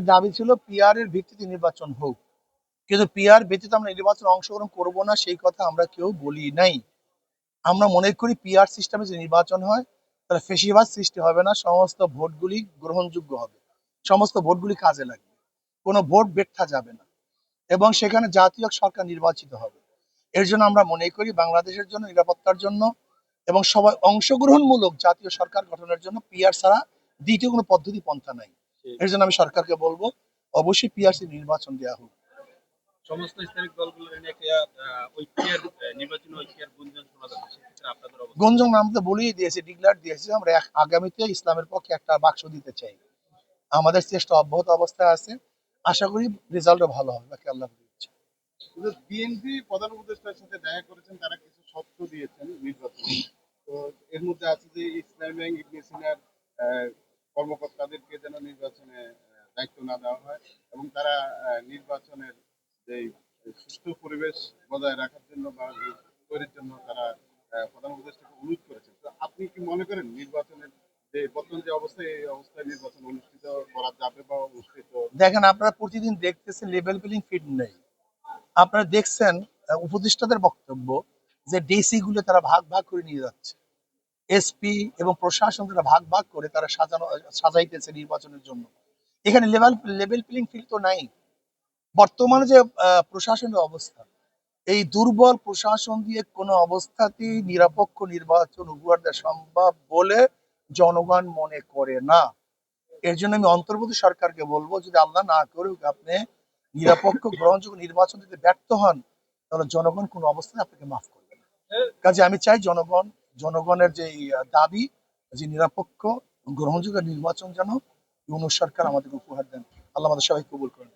দাবি ছিল পিআর এর ভিত্তিতে নির্বাচন হোক। কিন্তু পিআর ব্যতীত আমরা নির্বাচনে অংশগ্রহণ করব না, সেই কথা আমরা কেউ বলি নাই। আমরা মনে করি পিআর সিস্টেমে যে নির্বাচন হয় তাহলে ফেসিবাদ সৃষ্টি হবে না, সমস্ত ভোটগুলি গ্রহণযোগ্য হবে। সমস্ত ভোটগুলি কাজে লাগবে। কোনো ভোট ব্যর্থা যাবে না। এবং সেখানে জাতীয় সরকার নির্বাচিত হবে। এর জন্য আমরা মনে করি বাংলাদেশের জন্য, নিরাপত্তার জন্য এবং সবাই অংশগ্রহণমূলক জাতীয় সরকার গঠনের জন্য পিআর ছাড়া দ্বিতীয় কোনো পদ্ধতি পন্থা নাই। এর জন্য আমি সরকারকে বলব অবশ্যই পিআরসি নির্বাচন দেওয়া হোক। সমস্ত ইসলামিক দলগুলোর ঐক্যের ঐক্যের গুঞ্জন শোনা যাচ্ছে বলেই দিয়েছে ডিক্লার দিয়েছে আমরা আগামীতে ইসলামের পক্ষে একটা বাক্স দিতে চাই। আমাদের চেষ্টা অব্যাহত অবস্থায় আছে। আশা করি রেজাল্টও ভালো হবে বাকি আল্লাহ বিএনপি প্রধান উপদেষ্টার সাথে দেখা করেছেন তারা কিছু শর্ত দিয়েছেন নির্বাচনে। তো এর মধ্যে আছে যে ইসলাম ইবনে সিনার আহ, কর্মকর্তাদেরকে যেন নির্বাচনে দায়িত্ব না দেওয়া হয় এবং তারা নির্বাচনের যে সুষ্ঠু পরিবেশ বজায় রাখার জন্য বা তৈরির জন্য তারা প্রধান উপদেষ্টাকে অনুরোধ করেছেন। তো আপনি কি মনে করেন নির্বাচনের যে বর্তমান যে অবস্থা, এই অবস্থায় নির্বাচন অনুষ্ঠিত করা যাবে বা অনুষ্ঠিত দেখেন, আপনারা প্রতিদিন দেখতেছেন লেভেল প্লেইং ফিল্ড নেই। আপনারা দেখছেন উপদেষ্টাদের বক্তব্য যে ডিসি গুলো তারা ভাগ ভাগ করে নিয়ে যাচ্ছে। এসপি এবং প্রশাসন তারা ভাগ ভাগ করে তারা সাজানো, সাজাইতেছে নির্বাচনের জন্য। এখানে লেভেল লেভেল প্লেইং ফিল্ড তো নাই। বর্তমানে যে প্রশাসনের অবস্থা, এই দুর্বল প্রশাসন দিয়ে কোনো অবস্থাতেই নিরপেক্ষ নির্বাচন উপহার দেওয়া সম্ভব বলে জনগণ মনে করে না। এর জন্য আমি অন্তর্বর্তী সরকারকে বলব, যদি আল্লাহ না করুক, আপনি নিরপেক্ষ গ্রহণযোগ্য নির্বাচন দিতে ব্যর্থ হন, তাহলে জনগণ কোনো অবস্থায় আপনাকে মাফ করবে না। কাজে আমি চাই জনগণ জনগণের যে দাবি যে নিরপেক্ষ গ্রহণযোগ্য নির্বাচন যেন ইউনুস সরকার আমাদেরকে উপহার দেন। আল্লাহ আমাদের সবাই কবুল করেন।